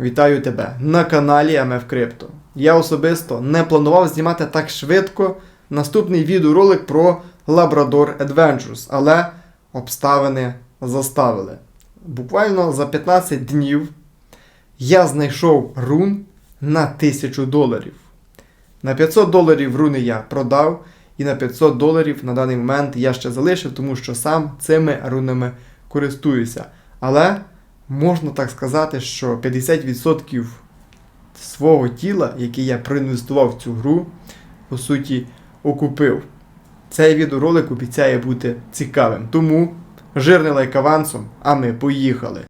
Вітаю тебе на каналі MF Crypto. Я особисто не планував знімати так швидко наступний відеоролик про Labrador Adventures, але обставини заставили. Буквально за 15 днів я знайшов рун на 1000 доларів. На 500 доларів руни я продав, і на 500 доларів на даний момент я ще залишив, тому що сам цими рунами користуюся. Але можна так сказати, що 50% свого тіла, яке я проінвестував в цю гру, по суті, окупив. Цей відеоролик обіцяє бути цікавим. Тому жирний лайк авансом, а ми поїхали.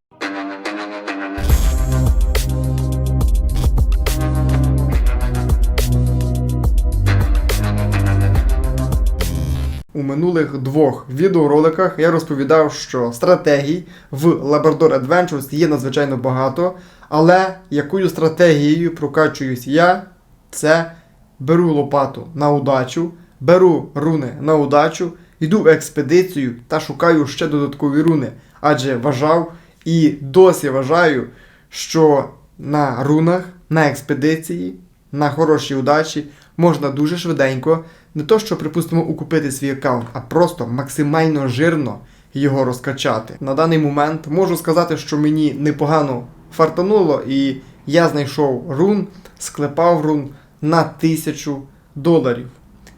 У минулих двох відеороликах я розповідав, що стратегій в Labrador Adventures є надзвичайно багато, але якою стратегією прокачуюсь я, це беру лопату на удачу, беру руни на удачу, йду в експедицію та шукаю ще додаткові руни. Адже вважав і досі вважаю, що на рунах, на експедиції, на хорошій удачі можна дуже швиденько не то, що, припустимо, укупити свій аккаунт, а просто максимально жирно його розкачати. На даний момент можу сказати, що мені непогано фартануло, і я знайшов рун, склепав рун на 1000 доларів.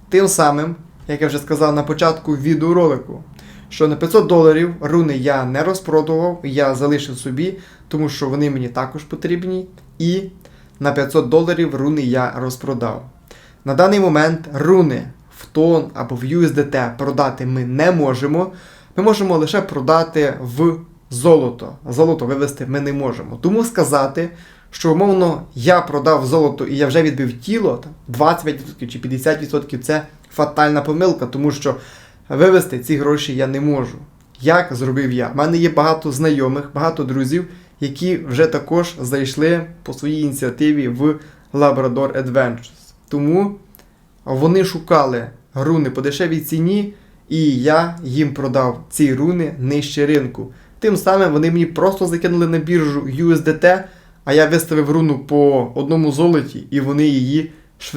Тим самим, як я вже сказав на початку відеоролику, що на 500 доларів руни я не розпродував, я залишив собі, тому що вони мені також потрібні. І на 500 доларів руни я розпродав. На даний момент руни в тон або в USDT продати ми не можемо. Ми можемо лише продати в золото. Золото вивести ми не можемо. Тому сказати, що умовно я продав золото і я вже відбив тіло, там, 20% чи 50% це фатальна помилка, тому що вивести ці гроші я не можу. Як зробив я? У мене є багато знайомих, багато друзів, які вже також зайшли по своїй ініціативі в Labrador Adventures. Тому вони шукали руни по дешевій ціні, і я їм продав ці руни нижче ринку. Тим самим вони мені просто закинули на біржу USDT, а я виставив руну по одному золоті, і вони її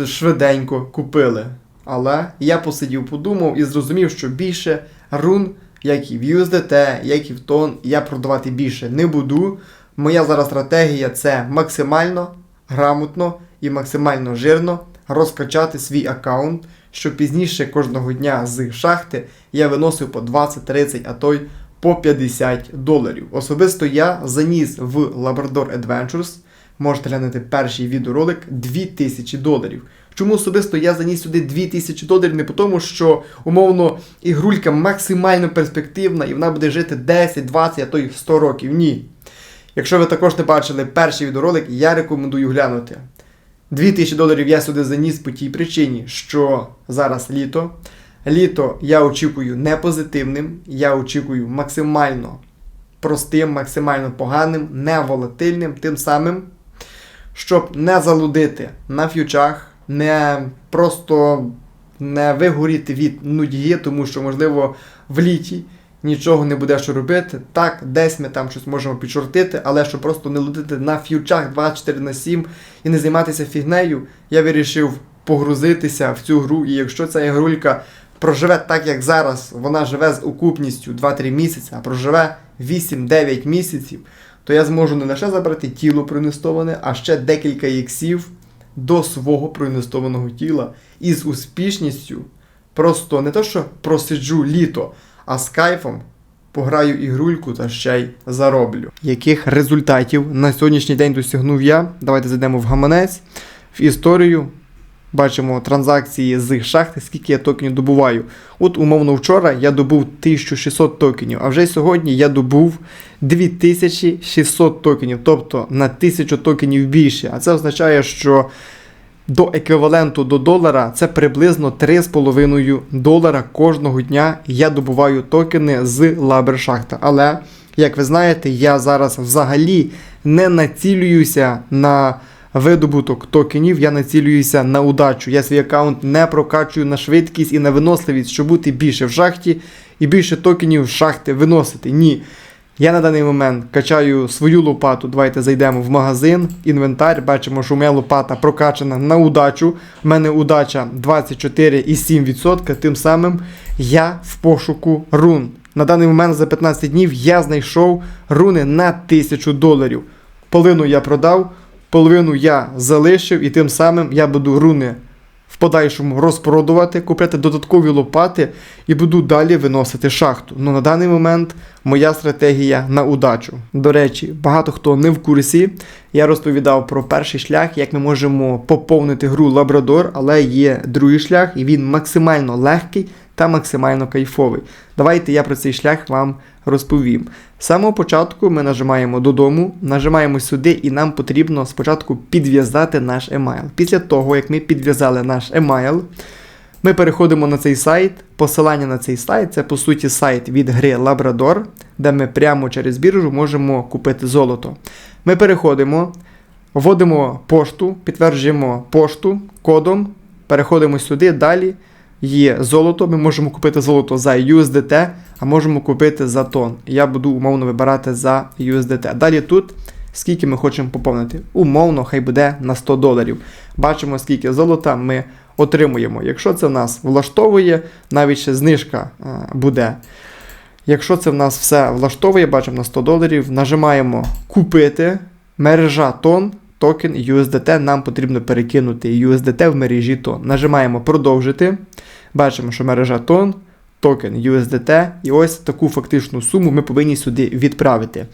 швиденько купили. Але я посидів, подумав і зрозумів, що більше рун, як і в USDT, як і в тон, я продавати більше не буду. Моя зараз стратегія це максимально грамотно і максимально жирно розкачати свій аккаунт, щоб пізніше кожного дня з шахти я виносив по 20, 30, а то й по 50 доларів. Особисто я заніс в Labrador Adventures, можете глянути перший відеоролик, 2000 доларів. Чому особисто я заніс сюди 2000 доларів? Не по тому, що умовно ігрулька максимально перспективна і вона буде жити 10, 20, а то й 100 років. Ні. Якщо ви також не бачили перший відеоролик, я рекомендую глянути. 2000 доларів я сюди заніс по тій причині, що зараз літо. Літо я очікую не позитивним, я очікую максимально простим, максимально поганим, не волатильним, тим самим, щоб не залудити на ф'ючах, не просто не вигоріти від нудьги, тому що, можливо, в літі нічого не буде що робити. Так, десь ми там щось можемо підшортити, але щоб просто не лудити на ф'ючах 24 на 7 і не займатися фігнею, я вирішив погрузитися в цю гру. І якщо ця ігрулька проживе так, як зараз, вона живе з окупністю 2-3 місяці, а проживе 8-9 місяців, то я зможу не лише забрати тіло проінвестоване, а ще декілька іксів до свого проінвестованого тіла і з успішністю просто не то, що просиджу літо, а з кайфом пограю ігрульку та ще й зароблю. Яких результатів на сьогоднішній день досягнув я? Давайте зайдемо в гаманець, в історію. Бачимо транзакції з шахти, скільки я токенів добуваю. От, умовно, вчора я добув 1600 токенів, а вже сьогодні я добув 2600 токенів, тобто на 1000 токенів більше. А це означає, що до еквіваленту до долара це приблизно 3,5 долара кожного дня я добуваю токени з лабершахта. Але, як ви знаєте, я зараз взагалі не націлююся на видобуток токенів, я націлююся на удачу. Я свій аккаунт не прокачую на швидкість і на виносливість, щоб бути більше в шахті і більше токенів з шахти виносити. Ні. Я на даний момент качаю свою лопату. Давайте зайдемо в магазин, інвентар. Бачимо, що моя лопата прокачана на удачу. У мене удача 24,7%. Тим самим я в пошуку рун. На даний момент за 15 днів я знайшов руни на 1000 доларів. Половину я продав, половину я залишив, і тим самим я буду руни в подальшому розпродувати, купити додаткові лопати і буду далі виносити шахту. Ну на даний момент моя стратегія на удачу. До речі, багато хто не в курсі. Я розповідав про перший шлях, як ми можемо поповнити гру Лабрадор, але є другий шлях, і він максимально легкий та максимально кайфовий. Давайте я про цей шлях вам розповім. З самого початку ми нажимаємо додому, нажимаємо сюди, і нам потрібно спочатку підв'язати наш емайл. Після того, як ми підв'язали наш емайл, ми переходимо на цей сайт. Посилання на цей сайт це по суті сайт від гри Labrador, де ми прямо через біржу можемо купити золото. Ми переходимо, вводимо пошту, підтверджуємо пошту кодом, переходимо сюди, далі є золото. Ми можемо купити золото за USDT, а можемо купити за тон. Я буду умовно вибирати за USDT. Далі тут. Скільки ми хочемо поповнити? Умовно, хай буде на 100 доларів. Бачимо, скільки золота ми отримуємо. Якщо це в нас влаштовує, навіть ще знижка а, буде. Якщо це в нас все влаштовує, бачимо на 100 доларів, нажимаємо купити мережа тон, токен USDT. Нам потрібно перекинути USDT в мережі тон. Нажимаємо продовжити. Бачимо, що мережа тон, токен USDT. І ось таку фактичну суму ми повинні сюди відправити.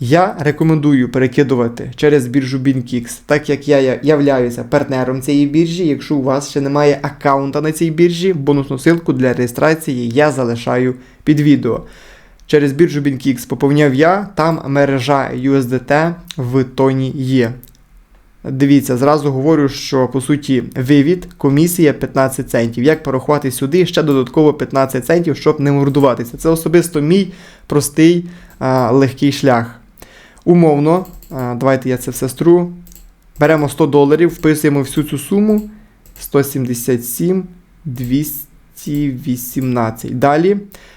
Я рекомендую перекидувати через біржу BinKix, так як я являюся партнером цієї біржі. Якщо у вас ще немає аккаунта на цій біржі, бонусну ссылку для реєстрації я залишаю під відео. Через біржу BinKix поповняв я, там мережа USDT в тоні є. Дивіться, зразу говорю, що по суті вивід, комісія 15 центів. Як порахувати сюди ще додатково 15 центів, щоб не мордуватися. Це особисто мій простий а, легкий шлях. Умовно, а, давайте я це все стру. Беремо 100 доларів, вписуємо всю цю суму 177 218. Далі.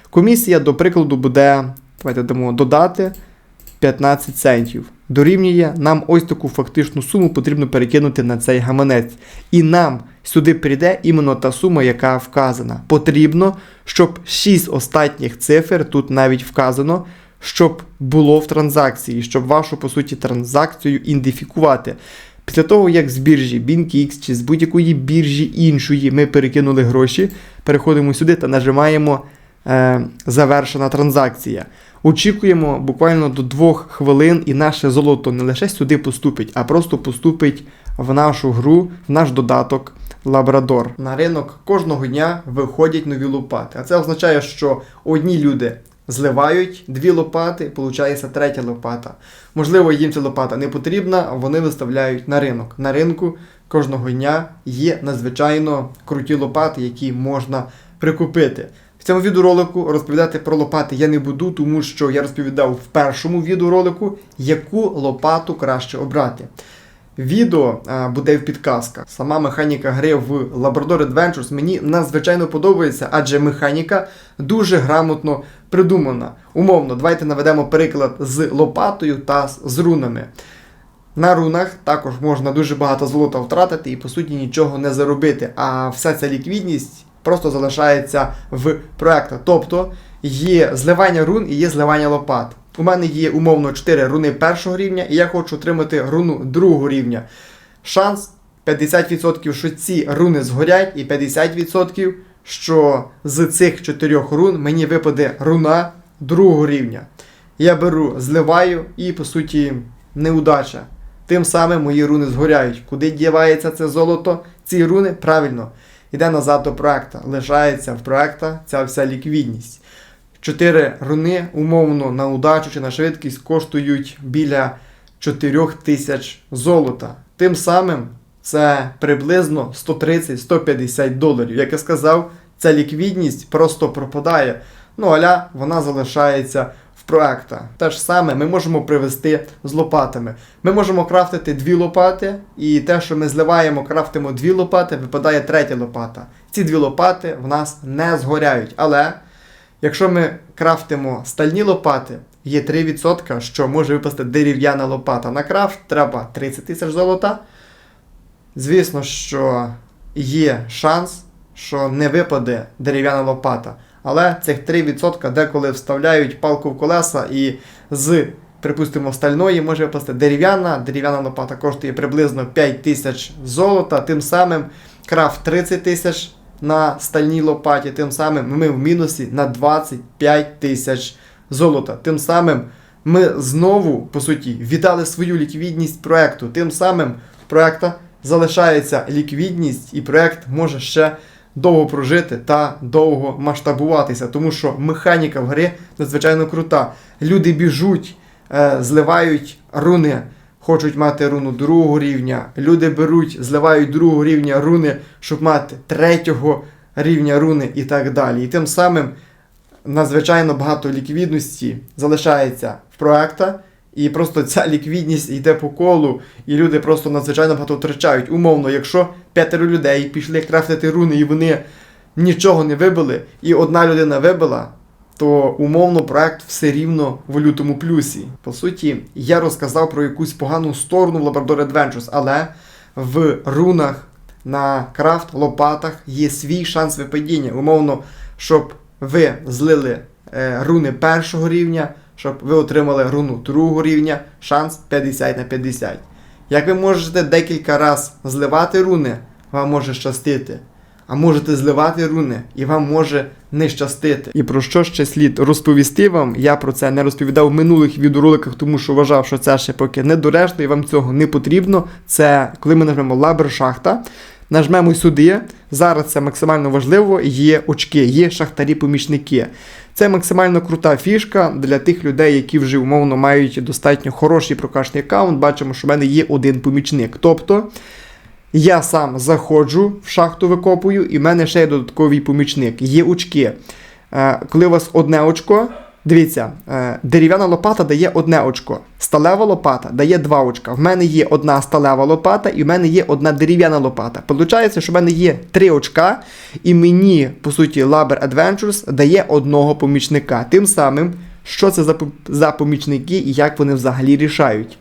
Комісія, до прикладу, буде, давайте дамо додати 15 центів. Дорівнює нам ось таку фактичну суму потрібно перекинути на цей гаманець. І нам сюди прийде іменно та сума, яка вказана. Потрібно, щоб 6 останніх цифр, тут навіть вказано, щоб було в транзакції, щоб вашу, по суті, транзакцію ідентифікувати. Після того, як з біржі BinKix чи з будь-якої біржі іншої ми перекинули гроші, переходимо сюди та нажимаємо е, завершена транзакція. Очікуємо буквально до двох хвилин, і наше золото не лише сюди поступить, а просто поступить в нашу гру, в наш додаток Лабрадор. На ринок кожного дня виходять нові лопати. А це означає, що одні люди зливають дві лопати, виходить третя лопата. Можливо, їм ця лопата не потрібна, вони виставляють на ринок. На ринку кожного дня є надзвичайно круті лопати, які можна прикупити. В цьому відеоролику розповідати про лопати я не буду, тому що я розповідав в першому відеоролику, яку лопату краще обрати. Відео а, буде в підказках. Сама механіка гри в Labrador Adventures мені надзвичайно подобається, адже механіка дуже грамотно придумана. Умовно, давайте наведемо приклад з лопатою та з рунами. На рунах також можна дуже багато золота втратити і по суті нічого не заробити. А вся ця ліквідність просто залишається в проектах. Тобто є зливання рун і є зливання лопат. У мене є умовно 4 руни першого рівня, і я хочу отримати руну другого рівня. Шанс 50%, що ці руни згорять, і 50%, що з цих 4 рун мені випаде руна другого рівня. Я беру, зливаю і, по суті, неудача. Тим самим мої руни згоряють. Куди дівається це золото? Ці руни правильно йде назад до проекта. Лишається в проекта ця вся ліквідність. Чотири руни, умовно, на удачу чи на швидкість коштують біля 4 тисяч золота. Тим самим це приблизно 130-150 доларів. Як я сказав, ця ліквідність просто пропадає. Ну, аля вона залишається в проекта. Те ж саме ми можемо привести з лопатами. Ми можемо крафтити дві лопати, і те, що ми зливаємо, крафтимо дві лопати, випадає третя лопата. Ці дві лопати в нас не згоряють. Але Якщо ми крафтимо стальні лопати, є 3%, що може випасти дерев'яна лопата. На крафт треба 30 тисяч золота. Звісно, що є шанс, що не випаде дерев'яна лопата. Але цих 3% деколи вставляють палку в колеса і з, припустимо, стальної може випасти дерев'яна. Дерев'яна лопата коштує приблизно 5 тисяч золота. Тим самим крафт 30 тисяч на стальній лопаті, тим самим ми в мінусі на 25 тисяч золота. Тим самим ми знову, по суті, віддали свою ліквідність проекту. Тим самим в проекта залишається ліквідність, і проект може ще довго прожити та довго масштабуватися, тому що механіка в гри надзвичайно крута. Люди біжуть, е, зливають руни, хочуть мати руну другого рівня. Люди беруть, зливають другого рівня руни, щоб мати третього рівня руни і так далі. І тим самим надзвичайно багато ліквідності залишається в проекта. І просто ця ліквідність йде по колу, і люди просто надзвичайно багато втрачають. Умовно, якщо п'ятеро людей пішли крафтити руни, і вони нічого не вибили, і одна людина вибила, то умовно проект все рівно в лютому плюсі. По суті, я розказав про якусь погану сторону в Labrador Adventures, але в рунах на крафт лопатах є свій шанс випадіння. Умовно, щоб ви злили е, руни першого рівня, щоб ви отримали руну другого рівня, шанс 50 на 50. Як ви можете декілька разів зливати руни, вам може щастити. А можете зливати руни, і вам може не щастити. І про що ще слід розповісти вам? Я про це не розповідав в минулих відеороликах, тому що вважав, що це ще поки недоречно і вам цього не потрібно. Це коли ми нажмемо лабер шахта, нажмемо сюди. Зараз це максимально важливо. Є очки, є шахтарі-помічники. Це максимально крута фішка для тих людей, які вже умовно мають достатньо хороший прокачаний аккаунт. Бачимо, що в мене є один помічник. Тобто я сам заходжу в шахту викопую, і в мене ще є додатковий помічник. Є очки. Е, коли у вас одне очко, дивіться, е, дерев'яна лопата дає одне очко, сталева лопата дає два очка. В мене є одна сталева лопата і в мене є одна дерев'яна лопата. Получається, що в мене є три очка, і мені, по суті, Laber Adventures дає одного помічника. Тим самим, що це за помічники і як вони взагалі рішають.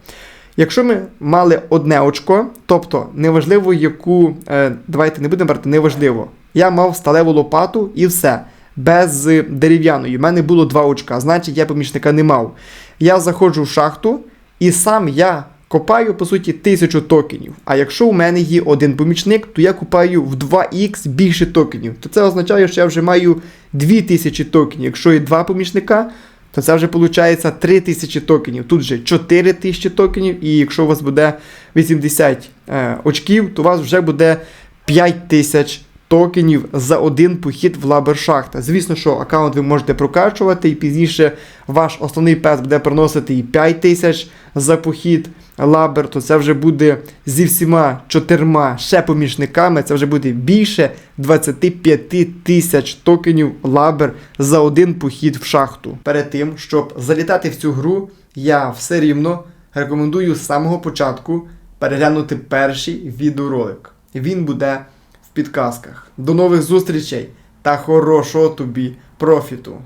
Якщо ми мали одне очко, тобто неважливо, яку. Е, давайте не будемо брати, неважливо. Я мав сталеву лопату і все. Без е, дерев'яної. У мене було два очка, значить я помічника не мав. Я заходжу в шахту, і сам я копаю, по суті, тисячу токенів. А якщо у мене є один помічник, то я купаю в 2х більше токенів. То це означає, що я вже маю 2000 токенів. Якщо є два помічника, то це вже виходить 3000 токенів. Тут же 4000 токенів, і якщо у вас буде 80 е, очків, то у вас вже буде 5000 токенів за один похід в лабершахта. Звісно, що аккаунт ви можете прокачувати, і пізніше ваш основний пес буде приносити і 5000 за похід лабер, то це вже буде зі всіма чотирма ще помічниками, це вже буде більше 25 тисяч токенів лабер за один похід в шахту. Перед тим, щоб залітати в цю гру, я все рівно рекомендую з самого початку переглянути перший відеоролик. Він буде підказках. До нових зустрічей та хорошого тобі профіту!